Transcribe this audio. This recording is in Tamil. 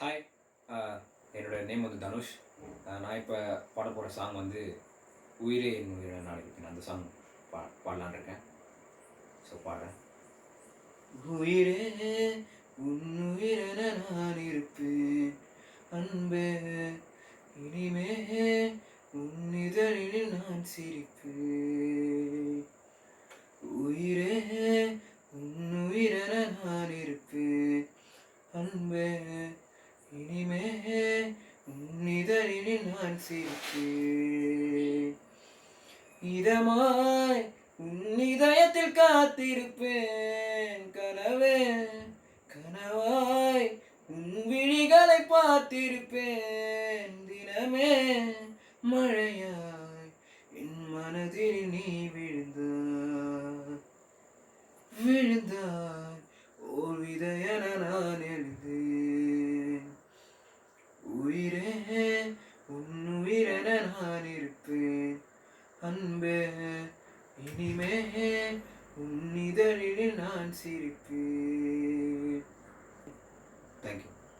ஹாய் என்னோட நேம் வந்து தனுஷ். நான் இப்போ பாட போகிற சாங் வந்து உயிரே என் உயிரை நாளைக்கு நான் அந்த சாங் பா பாடலான் இருக்கேன். ஸோ பாடுறேன். உயிரே உன் உயிரென நான் இருப்பேன். அன்பே இனிமே உன் இதழில் நான் சிரிப்பேன். உயிரே உன் உயிரென நான் இருப்பேன். அன்பே இனிமே உன்னிதழினில் நான் சிரிப்பேன். இதமாய் உன்னிதயத்தில் காத்திருப்பேன் கனவே கனவாய் உன் விழிகளை பார்த்திருப்பேன். தினமே மழையாய் என் மனதில் நீ உயிரே உன் உயிரென நான் இருப்பேன். அன்பே இனிமே உன் இதழில் நான் சிரிப்பேன்.